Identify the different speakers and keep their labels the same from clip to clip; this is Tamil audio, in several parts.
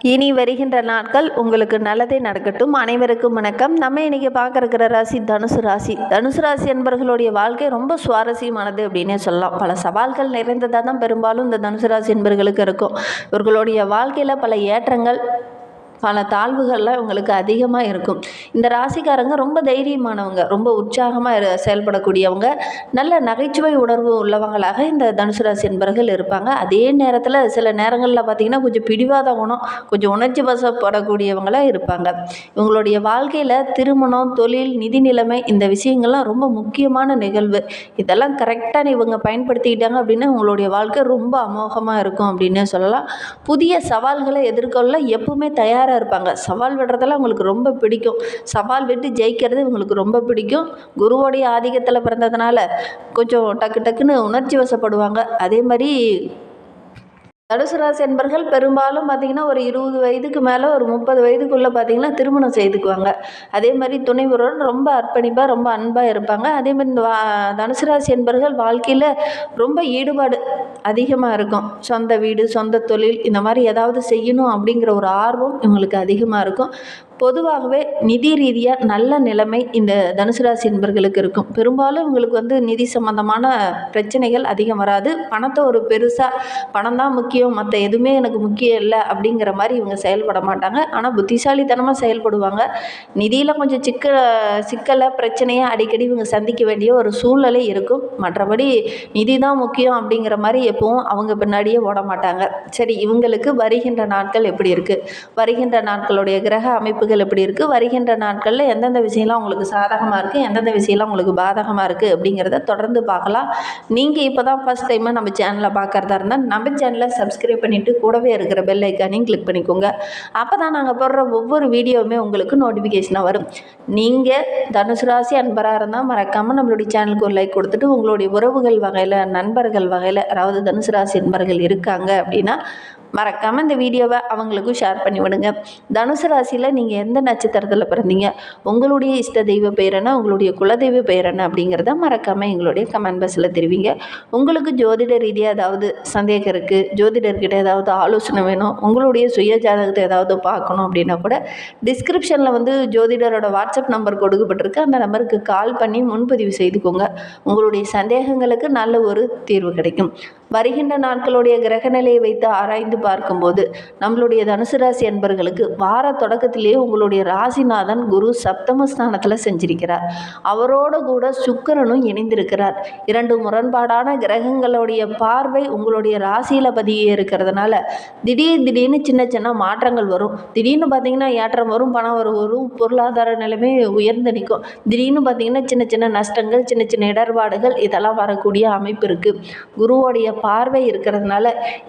Speaker 1: இனி வருகின்ற நாட்கள் உங்களுக்கு நல்லதே நடக்கட்டும். அனைவருக்கும் வணக்கம். நம்ம இன்னைக்கு பார்க்க இருக்கிற ராசி தனுசு ராசி. தனுசு ராசி என்பவர்களுடைய வாழ்க்கை ரொம்ப சுவாரஸ்யமானது அப்படின்னே சொல்லலாம். பல சவால்கள் நிறைந்ததாக தான் பெரும்பாலும் இந்த தனுசு ராசி என்பவர்களுக்கு இருக்கும். இவர்களுடைய வாழ்க்கையில் பல ஏற்றங்கள் பல தாழ்வுகள்லாம் இவங்களுக்கு அதிகமாக இருக்கும். இந்த ராசிக்காரங்க ரொம்ப தைரியமானவங்க ரொம்ப உற்சாகமாக செயல்படக்கூடியவங்க நல்ல நகைச்சுவை உணர்வு உள்ளவங்களாக இந்த தனுசு ராசி என்பவர்கள் இருப்பாங்க. அதே நேரத்தில் சில நேரங்களில் பார்த்திங்கன்னா கொஞ்சம் பிடிவாத குணம் கொஞ்சம் உணர்ச்சி வசப்படக்கூடியவங்களாக இருப்பாங்க. இவங்களுடைய வாழ்க்கையில் திருமணம் தொழில் நிதி நிலைமை இந்த விஷயங்கள்லாம் ரொம்ப முக்கியமான நிகழ்வு. இதெல்லாம் கரெக்டாக இவங்க பயன்படுத்திக்கிட்டாங்க அப்படின்னா உங்களுடைய வாழ்க்கை ரொம்ப அமோகமாக இருக்கும் அப்படின்னே சொல்லலாம். புதிய சவால்களை எதிர்கொள்ள எப்பவுமே தயாராக இருப்பாங்க. சவால் விடுறதெல்லாம் உங்களுக்கு ரொம்ப பிடிக்கும். சவால் விட்டு ஜெயிக்கிறது இவங்களுக்கு ரொம்ப பிடிக்கும். குருவோடைய ஆதிக்கத்தில் பிறந்ததுனால கொஞ்சம் டக்கு டக்குன்னு உணர்ச்சி வசப்படுவாங்க. அதே மாதிரி தனுசு ராசி என்பர்கள் பெரும்பாலும் பார்த்திங்கன்னா ஒரு இருபது வயதுக்கு மேலே ஒரு முப்பது வயதுக்குள்ளே பார்த்திங்கன்னா திருமணம் செய்துக்குவாங்க. அதே மாதிரி துணைவருடன் ரொம்ப அர்ப்பணிப்பாக ரொம்ப அன்பாக இருப்பாங்க. அதே மாதிரி இந்த வா தனுசு ராசி என்பர்கள் வாழ்க்கையில் ரொம்ப ஈடுபாடு அதிகமாக இருக்கும். சொந்த வீடு சொந்த தொழில் இந்த மாதிரி ஏதாவது செய்யணும் அப்படிங்கிற ஒரு ஆர்வம் இவங்களுக்கு அதிகமாக இருக்கும். பொதுவாகவே நிதி ரீதியாக நல்ல நிலைமை இந்த தனுசு ராசி என்பர்களுக்கு இருக்கும். பெரும்பாலும் இவங்களுக்கு வந்து நிதி சம்பந்தமான பிரச்சனைகள் அதிகம் வராது. பணத்தை ஒரு பெருசாக பணம் தான் முக்கியம் மற்ற எதுவுமே எனக்கு முக்கியம் இல்லை அப்படிங்கிற மாதிரி இவங்க செயல்பட மாட்டாங்க. ஆனால் புத்திசாலித்தனமாக செயல்படுவாங்க. நிதியில் கொஞ்சம் சிக்க சிக்கலை பிரச்சனையை அடிக்கடி இவங்க சந்திக்க வேண்டிய ஒரு சூழ்நிலை இருக்கும். மற்றபடி நிதி தான் முக்கியம் அப்படிங்கிற மாதிரி எப்பவும் அவங்க பின்னாடியே ஓட மாட்டாங்க. சரி இவங்களுக்கு வருகின்ற நாட்கள் எப்படி இருக்குது வருகின்ற நாட்களுடைய கிரக அமைப்பு அமைப்புகள் எப்படி இருக்குது வருகின்ற நாட்களில் எந்தெந்த விஷயம்லாம் உங்களுக்கு சாதகமாக இருக்குது எந்தெந்த விஷயம்லாம் உங்களுக்கு பாதகமாக இருக்குது அப்படிங்கிறத தொடர்ந்து பார்க்கலாம். நீங்கள் இப்போ தான் ஃபஸ்ட் டைமாக நம்ம சேனலை பார்க்குறதா இருந்தால் நம்ம சேனலை சப்ஸ்கிரைப் பண்ணிவிட்டு கூடவே இருக்கிற பெல் ஐக்கானையும் கிளிக் பண்ணிக்கோங்க. அப்போ தான் நாங்கள் போடுற ஒவ்வொரு வீடியோவுமே உங்களுக்கு நோட்டிஃபிகேஷனாக வரும். நீங்கள் தனுசு ராசி அன்பராக இருந்தால் மறக்காமல் நம்மளுடைய சேனலுக்கு ஒரு லைக் கொடுத்துட்டு உங்களுடைய உறவுகள் வகையில் நண்பர்கள் வகையில் அதாவது தனுசு ராசி அன்பர்கள் இருக்காங்க அப்படின்னா மறக்காமல் இந்த வீடியோவை அவங்களுக்கும் ஷேர் பண்ணி விடுங்க தனுசு ராசியில் நீங்கள் எந்த நட்சத்திரத்தில் பிறந்தீங்க? உங்களுடைய இஷ்ட தெய்வ பெயர் என்ன? உங்களுடைய குலதெய்வ பெயர் என்ன? அப்படிங்கிறத மறக்காமல் எங்களுடைய கமெண்ட் பாக்ஸில் தெரிவிங்க. உங்களுக்கு ஜோதிட ரீதியாக ஏதாவது சந்தேகம் இருக்குது ஜோதிடர்கிட்ட ஏதாவது ஆலோசனை வேணும்? உங்களுடைய சுய ஜாதகத்தை ஏதாவது பார்க்கணும் அப்படின்னா கூட டிஸ்கிரிப்ஷனில் வந்து ஜோதிடரோட வாட்ஸ்அப் நம்பர் கொடுக்கப்பட்டிருக்கு. அந்த நம்பருக்கு கால் பண்ணி முன்பதிவு செய்துக்கோங்க. உங்களுடைய சந்தேகங்களுக்கு நல்ல ஒரு தீர்வு கிடைக்கும். வருகின்ற நாட்களுடைய கிரகநிலையை வைத்து ஆராய்ந்து பார்க்கும்போது நம்மளுடைய தனுசு ராசி அன்பர்களுக்கு வார தொடக்கத்திலேயே உங்களுடைய ராசிநாதன் குரு சப்தமஸ்தானத்தில் செஞ்சிருக்கிறார். அவரோட கூட சுக்கிரனும் இணைந்திருக்கிறார். இரண்டு முரண்பாடான கிரகங்களுடைய பார்வை உங்களுடைய ராசியில் பதியே இருக்கிறதுனால திடீர் திடீர்னு சின்ன சின்ன மாற்றங்கள் வரும். திடீர்னு பார்த்தீங்கன்னா ஏற்றம் வரும் பணம் வரும் வரும் பொருளாதார நிலைமை உயர்ந்து நிற்கும். திடீர்னு பார்த்தீங்கன்னா சின்ன சின்ன நஷ்டங்கள் சின்ன சின்ன இடர்பாடுகள் இதெல்லாம் வரக்கூடிய அமைப்பு இருக்குது குருவோடைய பார்வை இருக்கிறதுனால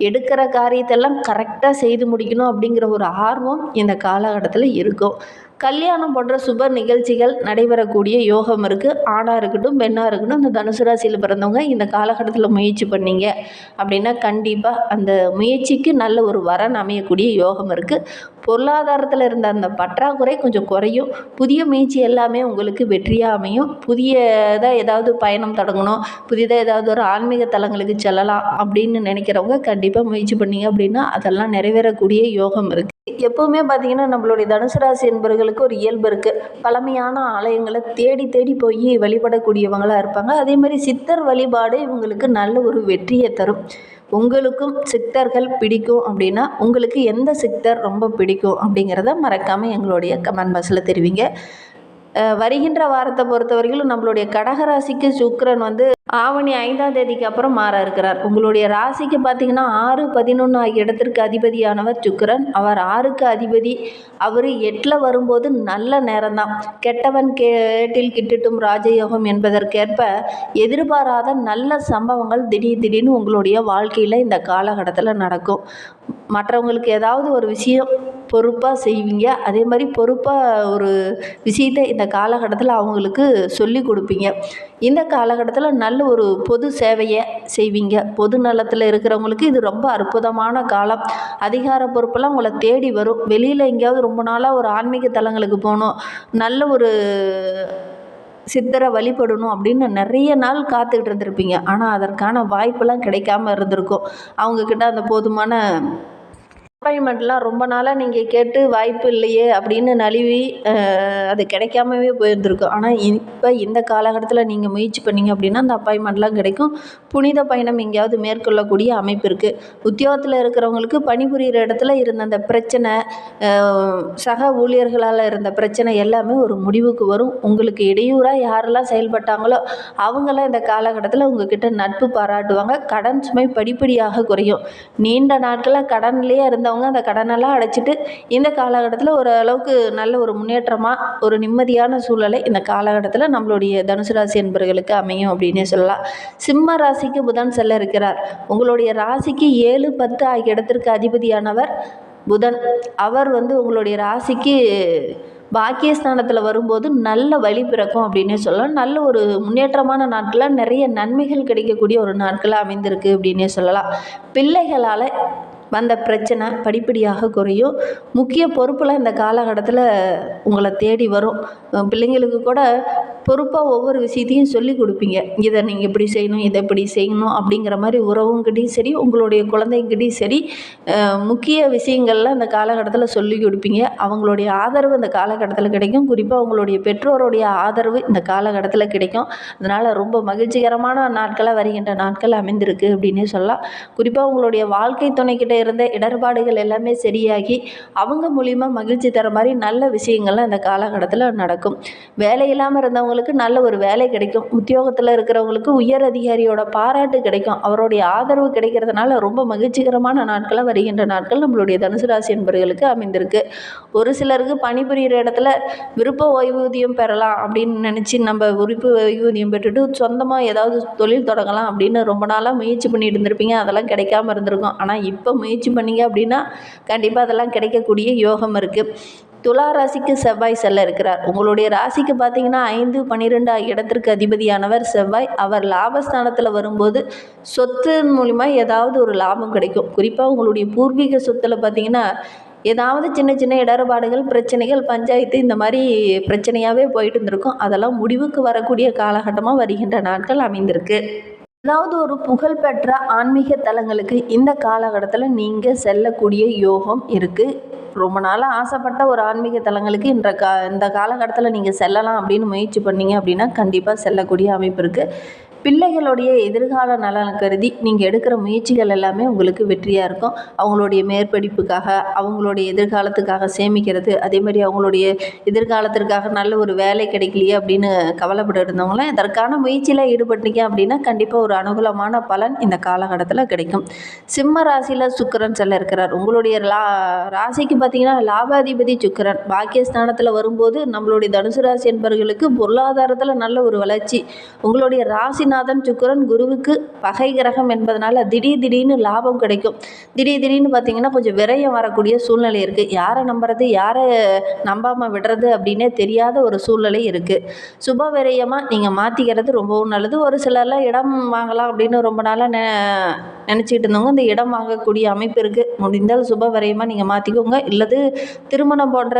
Speaker 1: எடுக்கிற காரியத்தெல்லாம் கரெக்டாக செய்து முடிக்கணும் அப்படிங்கிற ஒரு ஆர்வம் இந்த காலகட்டத்தில் இருக்கும். கல்யாணம் போன்ற சுப நிகழ்ச்சிகள் நடைபெறக்கூடிய யோகம் இருக்குது ஆணாக இருக்கட்டும் பெண்ணாக இருக்கட்டும் இந்த தனுசு ராசியில் பிறந்தவங்க இந்த காலகட்டத்தில் முயற்சி பண்ணீங்க அப்படின்னா கண்டிப்பாக அந்த முயற்சிக்கு நல்ல ஒரு வரன் அமையக்கூடிய யோகம் இருக்குது பொருளாதாரத்தில் இருந்த அந்த பற்றாக்குறை கொஞ்சம் குறையும். புதிய முயற்சி எல்லாமே உங்களுக்கு வெற்றியாக அமையும். புதியதாக ஏதாவது பயணம் தொடங்கணும் புதிதாக ஏதாவது ஒரு ஆன்மீக தலங்களுக்கு செல்லலாம் அப்படின்னு நினைக்கிறவங்க கண்டிப்பாக முயற்சி பண்ணீங்க அப்படின்னா அதெல்லாம் நிறைவேறக்கூடிய யோகம் இருக்குது எப்போவுமே பார்த்திங்கன்னா நம்மளுடைய தனுசு ராசி என்பவர்களுக்கு ஒரு இயல்பு இருக்குது பழமையான ஆலயங்களை தேடி தேடி போய் வழிபடக்கூடியவங்களாக இருப்பாங்க. அதே மாதிரி சித்தர் வழிபாடு இவங்களுக்கு நல்ல ஒரு வெற்றியை தரும். உங்களுக்கும் சித்தர்கள் பிடிக்கும் அப்படின்னா உங்களுக்கு எந்த சித்தர் ரொம்ப பிடிக்கும் அப்படிங்கிறத மறக்காமல் எங்களுடைய கமெண்ட் பாக்ஸில் தெரிவிங்க. வருகின்ற வாரத்தை பொறுத்தவரையிலும் நம்மளுடைய கடகராசிக்கு சுக்கரன் வந்து ஆவணி ஐந்தாம் தேதிக்கு அப்புறம் மாற இருக்கிறார். உங்களுடைய ராசிக்கு பார்த்தீங்கன்னா ஆறு பதினொன்று ஆகிய இடத்திற்கு அதிபதியானவர் சுக்கரன். அவர் ஆறுக்கு அதிபதி. அவர் எட்டில் வரும்போது நல்ல நேரம்தான். கெட்டவன் கேட்டில் கிட்டுட்டும் ராஜயோகம் என்பதற்கேற்ப எதிர்பாராத நல்ல சம்பவங்கள் திடீர் திடீர்னு உங்களுடைய வாழ்க்கையில் இந்த காலகட்டத்தில் நடக்கும். மற்றவங்களுக்கு ஏதாவது ஒரு விஷயம் பொறுப்பாக செய்வீங்க. அதே மாதிரி பொறுப்பாக ஒரு விஷயத்தை இந்த காலகட்டத்தில் அவங்களுக்கு சொல்லி கொடுப்பீங்க. இந்த காலகட்டத்தில் நல்ல ஒரு பொது சேவையை செய்வீங்க. பொது நலத்தில் இருக்கிறவங்களுக்கு இது ரொம்ப அற்புதமான காலம். அதிகார பொறுப்பெல்லாம் உங்களை தேடி வரும். வெளியில் எங்கேயாவது ரொம்ப நாளாக ஒரு ஆன்மீக தலங்களுக்கு போகணும். நல்ல ஒரு சித்தரை வழிபடணும் அப்படின்னு நிறைய நாள் காத்துக்கிட்டு இருந்திருப்பீங்க. ஆனால் அதற்கான வாய்ப்பெல்லாம் கிடைக்காம இருந்திருக்கும். அவங்கக்கிட்ட அந்த போதுமான அப்பாயின்மெண்ட்லாம் ரொம்ப நாளாக நீங்கள் கேட்டு வாய்ப்பு இல்லையே அப்படின்னு நழுவி அது கிடைக்காமவே போயிருந்துருக்கும் ஆனால் இப்போ இந்த காலகட்டத்தில் நீங்கள் முயற்சி பண்ணீங்க அப்படின்னா அந்த அப்பாயின்மெண்ட்லாம் கிடைக்கும். புனித பயணம் எங்கேயாவது மேற்கொள்ளக்கூடிய அமைப்பு இருக்குது உத்தியோகத்தில் இருக்கிறவங்களுக்கு பணிபுரிகிற இடத்துல இருந்த அந்த பிரச்சனை சக ஊழியர்களால் இருந்த பிரச்சனை எல்லாமே ஒரு முடிவுக்கு வரும். உங்களுக்கு இடையூறாக யாரெல்லாம் செயல்பட்டாங்களோ அவங்களாம் இந்த காலகட்டத்தில் உங்ககிட்ட நட்பு பாராட்டுவாங்க. கடன் சுமை படிப்படியாக குறையும். நீண்ட நாட்களாக கடன்லேயே இருந்தவங்க அந்த கடனெல்லாம் அடைச்சிட்டு இந்த காலகட்டத்தில் ஓரளவுக்கு நல்ல ஒரு முன்னேற்றமாக ஒரு நிம்மதியான சூழலை இந்த காலகட்டத்தில் நம்மளுடைய தனுசு ராசி என்பவர்களுக்கு அமையும் அப்படின்னே சொல்லலாம். சிம்ம ராசிக்கு புதன் செல்ல இருக்கிறார். உங்களுடைய ராசிக்கு ஏழு பத்து ஆகிய இடத்திற்கு அதிபதியானவர் புதன். அவர் வந்து உங்களுடைய ராசிக்கு பாக்கியஸ்தானத்தில் வரும்போது நல்ல வழி பிறக்கும் அப்படின்னே சொல்லலாம். நல்ல ஒரு முன்னேற்றமான நாட்களாக நிறைய நன்மைகள் கிடைக்கக்கூடிய ஒரு நாட்களாக அமைந்திருக்கு அப்படின்னே சொல்லலாம். பிள்ளைகளால் வந்த பிரச்சனை படிப்படியாக குறையும். முக்கிய பொறுப்பில் இந்த காலகட்டத்தில் உங்களை தேடி வரும். பிள்ளைங்களுக்கு கூட பொறுப்பாக ஒவ்வொரு விஷயத்தையும் சொல்லி கொடுப்பீங்க. இதை நீங்கள் இப்படி செய்யணும் இதை இப்படி செய்யணும் அப்படிங்கிற மாதிரி உறவுங்கிட்டையும் சரி உங்களுடைய குழந்தைங்கிட்டையும் சரி முக்கிய விஷயங்கள்லாம் இந்த காலகட்டத்தில் சொல்லி கொடுப்பீங்க. அவங்களுடைய ஆதரவு இந்த காலகட்டத்தில் கிடைக்கும். குறிப்பாக உங்களுடைய பெற்றோருடைய ஆதரவு இந்த காலகட்டத்தில் கிடைக்கும். அதனால் ரொம்ப மகிழ்ச்சிகரமான நாட்களாக வருகின்ற நாட்கள் அமைந்திருக்கு அப்படின்னே சொல்லலாம். குறிப்பாக உங்களுடைய வாழ்க்கை துணைக்கிட்ட இருந்த இடர்பாடுகள் எல்லாமே சரியாகி அவங்க மூலிமா மகிழ்ச்சி தர மாதிரி நல்ல விஷயங்கள்லாம் இந்த காலகட்டத்தில் நடக்கும். வேலை இல்லாமல் இருந்தவங்களுக்கு நல்ல ஒரு வேலை கிடைக்கும். உத்தியோகத்தில் இருக்கிறவங்களுக்கு உயர் அதிகாரியோட பாராட்டு கிடைக்கும். அவருடைய ஆதரவு கிடைக்கிறதுனால ரொம்ப மகிழ்ச்சிகரமான நாட்களாக வருகின்ற நாட்கள் நம்மளுடைய தனுசு ராசி என்பவர்களுக்கு அமைந்திருக்கு. ஒரு சிலருக்கு பணிபுரிகிற இடத்துல விருப்ப ஓய்வூதியம் பெறலாம் அப்படின்னு நினச்சி நம்ம விருப்ப ஓய்வூதியம் பெற்றுட்டு சொந்தமாக ஏதாவது தொழில் தொடங்கலாம் அப்படின்னு ரொம்ப நாளாக முயற்சி பண்ணிட்டு இருந்திருப்பீங்க. அதெல்லாம் கிடைக்காம இருந்திருக்கும். ஆனால் இப்போ முயற்சி பண்ணீங்க அப்படின்னா கண்டிப்பாக அதெல்லாம் கிடைக்கக்கூடிய யோகம் இருக்குது துலா ராசிக்கு செவ்வாய் செல்ல இருக்கிறார். உங்களுடைய ராசிக்கு பார்த்தீங்கன்னா ஐந்து பன்னிரெண்டு இடத்திற்கு அதிபதியானவர் செவ்வாய். அவர் லாபஸ்தானத்தில் வரும்போது சொத்து மூலிமா ஏதாவது ஒரு லாபம் கிடைக்கும். குறிப்பாக உங்களுடைய பூர்வீக சொத்தில் பார்த்தீங்கன்னா ஏதாவது சின்ன சின்ன இடர்பாடுகள் பிரச்சனைகள் பஞ்சாயத்து இந்த மாதிரி பிரச்சனையாகவே போயிட்டு இருந்திருக்கும். அதெல்லாம் முடிவுக்கு வரக்கூடிய காலகட்டமாக வருகின்ற நாட்கள் அமைந்திருக்கு. ஏதாவது ஒரு புகழ்பெற்ற ஆன்மீக தலங்களுக்கு இந்த காலகட்டத்தில் நீங்கள் செல்லக்கூடிய யோகம் இருக்குது ரொம்ப நாளாக ஆசைப்பட்ட ஒரு ஆன்மீக தலங்களுக்கு இன்ற கா இந்த காலகட்டத்தில் நீங்கள் செல்லலாம் அப்படின்னு முயற்சி பண்ணீங்க அப்படின்னா கண்டிப்பாக செல்லக்கூடிய அமைப்பு இருக்குது பிள்ளைகளுடைய எதிர்கால நலன் கருதி நீங்கள் எடுக்கிற முயற்சிகள் எல்லாமே உங்களுக்கு வெற்றியாக இருக்கும். அவங்களுடைய மேற்படிப்புக்காக அவங்களுடைய எதிர்காலத்துக்காக சேமிக்கிறது அதே மாதிரி அவங்களுடைய எதிர்காலத்திற்காக நல்ல ஒரு வேலை கிடைக்கலையே அப்படின்னு கவலைப்பட்டு இருந்தவங்களாம் இதற்கான முயற்சியில் ஈடுபட்டீங்க அப்படின்னா கண்டிப்பாக ஒரு அனுகூலமான பலன் இந்த காலகட்டத்தில் கிடைக்கும். சிம்ம ராசியில் சுக்கரன் செல்ல இருக்கிறார். உங்களுடைய லா ராசிக்கு பார்த்தீங்கன்னா லாபாதிபதி சுக்கரன். பாக்கியஸ்தானத்தில் வரும்போது நம்மளுடைய தனுசு ராசி என்பவர்களுக்கு பொருளாதாரத்தில் நல்ல ஒரு வளர்ச்சி. உங்களுடைய ராசி ராசிநாதன் சுக்கரன் குருவுக்கு பகை கிரகம் என்பதனால திடீர் திடீர்னு லாபம் கிடைக்கும். திடீர் திடீர்னு பார்த்தீங்கன்னா கொஞ்சம் விரயம் வரக்கூடிய சூழ்நிலை இருக்குது யாரை நம்புறது யாரை நம்பாமல் விடுறது அப்படின்னே தெரியாத ஒரு சூழ்நிலை இருக்குது சுப விரயமாக நீங்கள் மாற்றிக்கிறது ரொம்பவும் நல்லது. ஒரு சிலர்லாம் இடம் வாங்கலாம் அப்படின்னு ரொம்ப நாளாக நெ நினச்சிட்டு இருந்தவங்க இந்த இடம் வாங்கக்கூடிய அமைப்பு இருக்குது முடிந்தால் சுப விரயமாக நீங்கள் மாற்றிக்கோங்க இல்லது திருமணம் போன்ற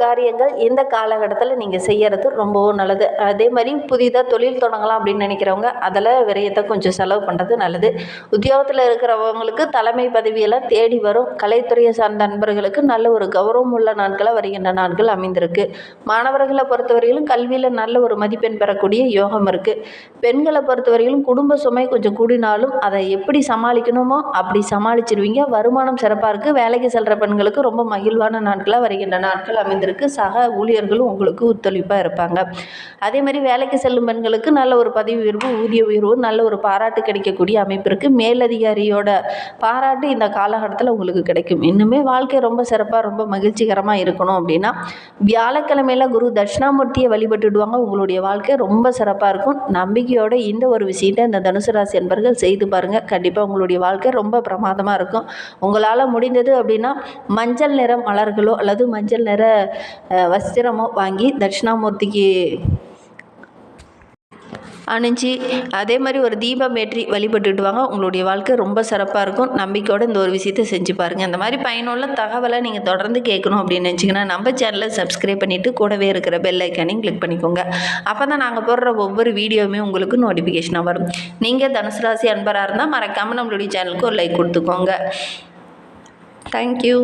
Speaker 1: காரியங்கள் இந்த காலகட்டத்தில் நீங்கள் செய்கிறது ரொம்பவும் நல்லது. அதே மாதிரி புதிதாக தொழில் தொடங்கலாம் அப்படின்னு நினைக்கிறவங்க அதில் விரயத்தை கொஞ்சம் செலவு பண்ணுறது நல்லது. உத்தியோகத்தில் இருக்கிறவங்களுக்கு தலைமை பதவியெல்லாம் தேடி வரும். கலைத்துறையை சார்ந்த நண்பர்களுக்கு நல்ல ஒரு கௌரவம் உள்ள நாட்களாக வருகின்ற நாட்கள் அமைந்திருக்கு. மாணவர்களை பொறுத்தவரையிலும் கல்வியில் நல்ல ஒரு மதிப்பெண் பெறக்கூடிய யோகம் இருக்குது பெண்களை பொறுத்தவரையிலும் குடும்ப சுமை கொஞ்சம் கூடினாலும் அதை எப்படி சமாளிக்கணுமோ அப்படி சமாளிச்சிருவீங்க. வருமானம் சிறப்பாக இருக்குது வேலைக்கு செல்கிற பெண்களுக்கு ரொம்ப மகிழ்வான நாட்களாக வருகின்ற நாட்கள் அமைந்திருக்கு சக ஊழியர்களும் உங்களுக்கு ஒத்துழைப்பாக இருப்பாங்க. அதே மாதிரி வேலைக்கு செல்லும் பெண்களுக்கு நல்ல ஒரு பதவி உயர்வு ஊதிய உயர்வு நல்ல ஒரு பாராட்டு கிடைக்கக்கூடிய அமைப்பு இருக்குது மேலதிகாரியோட பாராட்டு இந்த காலகட்டத்தில் உங்களுக்கு கிடைக்கும். இன்னுமே வாழ்க்கை ரொம்ப சிறப்பாக ரொம்ப மகிழ்ச்சிகரமாக இருக்கணும் அப்படின்னா வியாழக்கிழமையில் குரு தட்சிணாமூர்த்தியை வழிபட்டுடுவாங்க உங்களுடைய வாழ்க்கை ரொம்ப சிறப்பாக இருக்கும். நம்பிக்கையோட இந்த ஒரு விஷயத்தை இந்த தனுசு ராசி என்பர்கள் செய்து பாருங்கள் கண்டிப்பாக உங்களுடைய வாழ்க்கை ரொம்ப பிரமாதமாக இருக்கும். உங்களால் முடிந்தது அப்படின்னா மஞ்சள் நிற மலர்களோ அல்லது மஞ்சள் நிற வஸ்திரமோ வாங்கி தட்சிணாமூர்த்திக்கு அணிஞ்சு அதே மாதிரி ஒரு தீபம் ஏற்றி வழிபட்டுட்டு வாங்க உங்களுடைய வாழ்க்கை ரொம்ப சிறப்பாக இருக்கும். நம்பிக்கையோடு இந்த ஒரு விஷயத்தை செஞ்சு பாருங்கள் இந்த மாதிரி பயனுள்ள தகவலை நீங்கள் தொடர்ந்து கேட்கணும் அப்படின்னு நினச்சிங்கன்னா நம்ம சேனலை சப்ஸ்கிரைப் பண்ணிவிட்டு கூடவே இருக்கிற பெல் ஐக்கானையும் கிளிக் பண்ணிக்கோங்க. அப்போ தான் நாங்கள் போடுற ஒவ்வொரு வீடியோவுமே உங்களுக்கு நோட்டிஃபிகேஷனாக வரும். நீங்கள் தனுசு ராசி அன்பராக இருந்தால் மறக்காமல் நம்மளுடைய சேனலுக்கு ஒரு லைக் கொடுத்துக்கோங்க. தேங்க்யூ